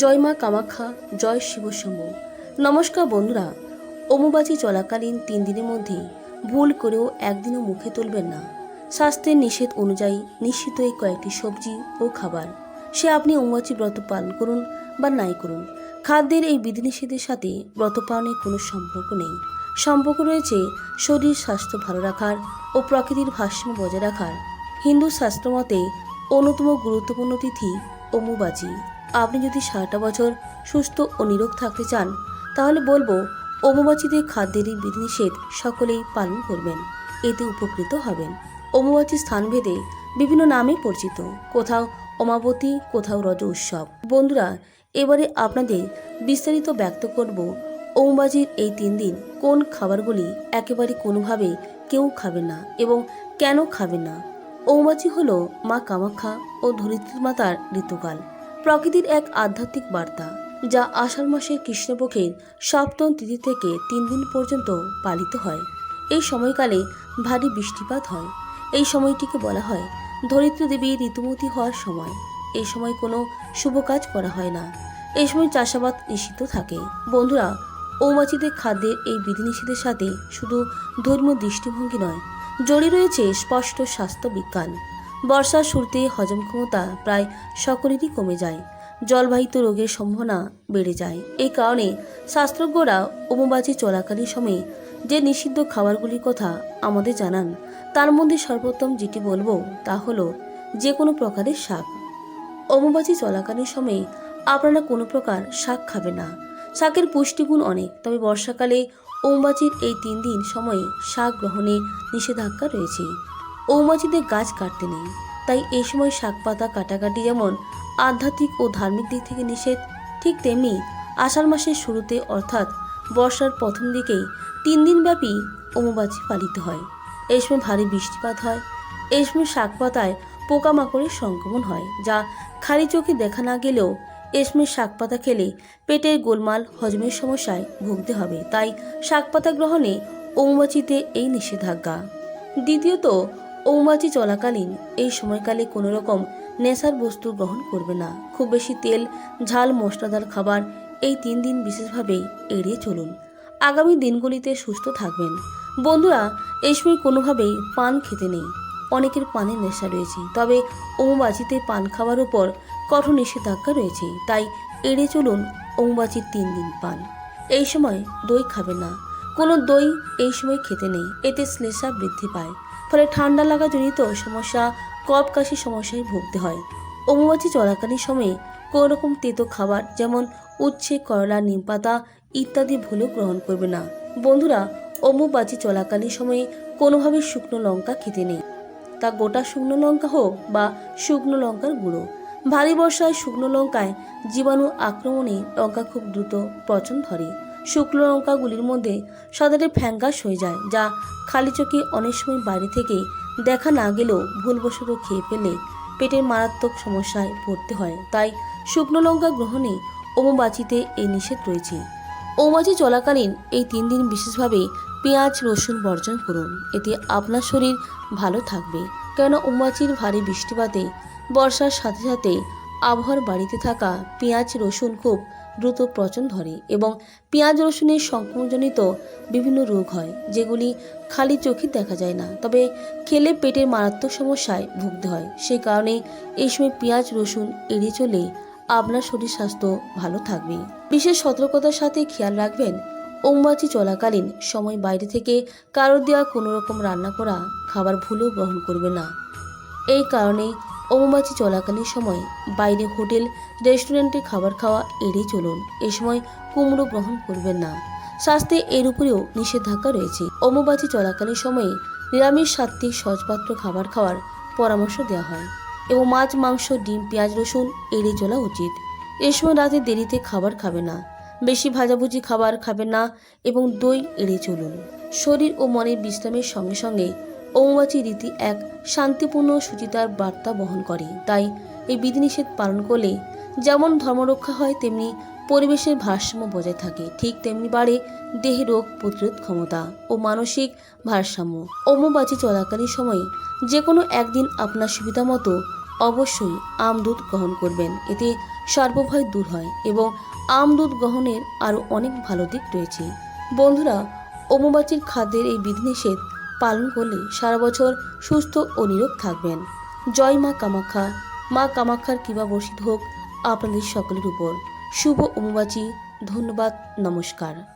জয় মা কামাখ্যা, জয় শিবশম্ভ নমস্কার বন্ধুরা, অমুবাচী চলাকালীন তিন দিনের মধ্যে ভুল করেও একদিনও মুখে তুলবেন না। স্বাস্থ্যের নিষেধ অনুযায়ী নিশ্চিত এই কয়েকটি সবজি ও খাবার। সে আপনি অমুবাচী ব্রত পালন করুন বা নাই করুন। খাদ্যের এই বিধিনিষেধের সাথে ব্রত পালনের কোনো সম্পর্ক নেই। সম্পর্ক রয়েছে শরীর স্বাস্থ্য ভালো রাখার ও প্রকৃতির ভারসাম্য বজায় রাখার। হিন্দু শাস্ত্র মতে অন্যতম গুরুত্বপূর্ণ তিথি অমুবাচী। আপনি যদি সারাটা বছর সুস্থ ও নিরোগ থাকতে চান, তাহলে বলব অমুবাচীতে খাদ্যের এই বিধিনিষেধ সকলেই পালন করবেন। এতে উপকৃত হবেন। অমুবাচী স্থানভেদে বিভিন্ন নামে পরিচিত। কোথাও অমাবতী, কোথাও রজ উৎসব। বন্ধুরা, এবারে আপনাদের বিস্তারিত ব্যক্ত করব অমুবাজির এই তিন দিন কোন খাবারগুলি একেবারে কোনোভাবে কেউ খাবে না এবং কেন খাবে না। অমুবাচী হল মা কামাখ্যা ও ধরিত্রী মাতার ঋতুকাল। প্রকৃতির এক আধ্যাত্মিক বার্তা, যা আষাঢ় মাসের কৃষ্ণপক্ষের সপ্তম তিথি থেকে তিন দিন পর্যন্ত পালিত হয়। এই সময়কালে ভারী বৃষ্টিপাত হয়। এই সময়টিকে বলা হয় ধরিত্রী দেবী ঋতুমতী হওয়ার সময়। এই সময় কোনো শুভ কাজ করা হয় না। এই সময় চাষাবাদ নিষিদ্ধ থাকে। বন্ধুরা ঔমাচিদের খাদ্যের এই বিধিনিষেধের সাথে শুধু ধর্মীয় দৃষ্টিভঙ্গি নয়, জড়িয়ে রয়েছে স্পষ্ট স্বাস্থ্য বিজ্ঞান। বর্ষার শুরুতে হজম ক্ষমতা প্রায় সকলেরই কমে যায়। জলবাহিত রোগের সম্ভাবনা বেড়ে যায়। এই কারণে শাস্ত্রজ্ঞরা অমুবাচী চলাকালীন সময়ে যে নিষিদ্ধ খাবারগুলির কথা আমাদের জানান, তার মধ্যে সর্বোত্তম যেটি বলব তা হলো যে কোনো প্রকারের শাক। অমুবাচী চলাকালীন সময়ে আপনারা কোনো প্রকার শাক খাবেন না। শাকের পুষ্টিগুণ অনেক, তবে বর্ষাকালে ঔমাচির এই তিন দিন সময়ে শাক গ্রহণে নিষেধাজ্ঞা রয়েছে। ঔমাচিদের গাছ কাটতে নেই। তাই এই সময় শাক পাতা কাটাকাটি যেমন আধ্যাত্মিক ও ধার্মিক দিক থেকে নিষেধ, ঠিক তেমনি আষাঢ় মাসের শুরুতে অর্থাৎ বর্ষার প্রথম দিকেই তিন দিনব্যাপী অমুবাচী পালিত হয়। এই সময় ভারী বৃষ্টিপাত হয়। এই সময় শাক পাতায় পোকামাকড়ের সংক্রমণ হয়, যা খালি চোখে দেখা না গেলেও এই সময় শাক পাতা খেলে পেটের গোলমাল, হজমের সমস্যায় ভুগতে হবে। তাই শাক পাতা গ্রহণে অমুবাচিতে এই নিষেধাজ্ঞা। দ্বিতীয়ত ঔমাচি চলাকালীন এই সময়কালে কোনো রকম নেশার বস্তু গ্রহণ করবে না। খুব বেশি তেল, ঝাল মশলাদার খাবার এই তিন দিন বিশেষভাবে এড়িয়ে চলুন। আগামী দিনগুলিতে সুস্থ থাকবেন। বন্ধুরা এই সময় কোনোভাবেই পান খেতে নেই। অনেকের পানের নেশা রয়েছে, তবে অমুবাচিতে পান খাওয়ার উপর কঠোর নিষেধাজ্ঞা রয়েছে, তাই এড়িয়ে চলুন অমুবাচির তিন দিন পান। এই সময় দই খাবে না। কোনো দই এই সময় খেতে নেই, এতে শ্লেষা বৃদ্ধি পায়। ফলে ঠান্ডা লাগা জনিত সমস্যা কপ কাশি সমস্যায় ভুগতে হয়। অমুবাচী চলাকালীন সময়ে কোনো রকম তেতো খাবার যেমন উচ্ছে, করলা, নিম পাতা ইত্যাদি ভুলেও গ্রহণ করবে না। বন্ধুরা অমুবাচী চলাকালীন সময়ে কোনোভাবে শুকনো লঙ্কা খেতে নেই। তা গোটা শুকনো লঙ্কা হোক বা শুকনো লঙ্কার গুঁড়ো। ভারী বর্ষায় শুকনো লঙ্কায় জীবাণু আক্রমণে লঙ্কা খুব দ্রুত পচন ধরে। শুকনো লঙ্কাগুলির মধ্যে সাধারণত ফ্যাঙ্গাস হয়ে যায়, যা খালি চোখে অনেক সময় বাইরে থেকে দেখা না গেলেও ভুলবশত খেয়ে ফেলে। পেটের মারাত্মক সমস্যায় পড়তে হয়। তাই শুকনো লঙ্কা গ্রহণে ওমবাচিতে এই নিষেধ রয়েছে। ওমাচি চলাকালীন এই তিন দিন বিশেষভাবে পেঁয়াজ, রসুন বর্জন করুন। এতে আপনার শরীর ভালো থাকবে। কেন ওমাচির ভারী বৃষ্টিপাতে, বর্ষার সাথে সাথে আবহাওয়ার বাড়িতে থাকা পেঁয়াজ, রসুন খুব দ্রুত পচন ধরে এবং পেঁয়াজ রসুনের সংক্রমণজনিত বিভিন্ন রোগ হয়, যেগুলি খালি চোখে দেখা যায় না। তবে খেলে পেটের মারাত্মক সমস্যায় ভুগতে হয়। সেই কারণে এই সময় পেঁয়াজ রসুন এড়িয়ে চলে আপনার শরীর স্বাস্থ্য ভালো থাকবে। বিশেষ সতর্কতার সাথে খেয়াল রাখবেন ওমবাচি চলাকালীন সময় বাইরে থেকে কারোর দেওয়া কোনো রকম রান্না করা খাবার ভুলেও গ্রহণ করবে না। এই কারণে অমুবাচি চলাকালীন সময় বাইরে হোটেল, রেস্টুরেন্টে খাবার খাওয়া এড়িয়ে চলুন। এ সময় কুমড়ো গ্রহণ করবেন না। স্বাস্থ্যে এর উপরেও নিষেধাজ্ঞা রয়েছে। অমুবাচি চলাকালীন সময়ে নিরামিষ সাত্ত্বিক সহজপাত্র খাবার খাওয়ার পরামর্শ দেওয়া হয় এবং মাছ, মাংস, ডিম, পেঁয়াজ, রসুন এড়িয়ে চলা উচিত। এ সময় রাতে দেরিতে খাবার খাবে না। বেশি ভাজাভুজি খাবার খাবে না এবং দই এড়িয়ে চলুন। শরীর ও মনের বিশ্রামের সঙ্গে সঙ্গে অমুবাচী রীতি এক শান্তিপূর্ণ সুচিতার বার্তা বহন করে। তাই এই বিধিনিষেধ পালন করলে যেমন ধর্মরক্ষা হয়, তেমনি পরিবেশের ভারসাম্য বজায় থাকে। ঠিক তেমনি বাড়ে দেহে রোগ প্রতিরোধ ক্ষমতা ও মানসিক ভারসাম্য। অমুবাচী চলাকালীন সময়ে যে কোনো একদিন আপনার সুবিধা মতো অবশ্যই আম দুধ গ্রহণ করবেন। এতে সর্বভয় দূর হয় এবং আম দুধ গ্রহণের আরও অনেক ভালো দিক রয়েছে। বন্ধুরা অমুবাচীর খাদ্যের এই বিধিনিষেধ পালন করলে সারা বছর সুস্থ ও নিরোগ থাকবেন। জয় মা কামাখ্যা। মা কামাখ্যার কৃপা বর্ষিত হোক আপনাদের সকলের উপর। শুভ অমুবাচী ধন্যবাদ। নমস্কার।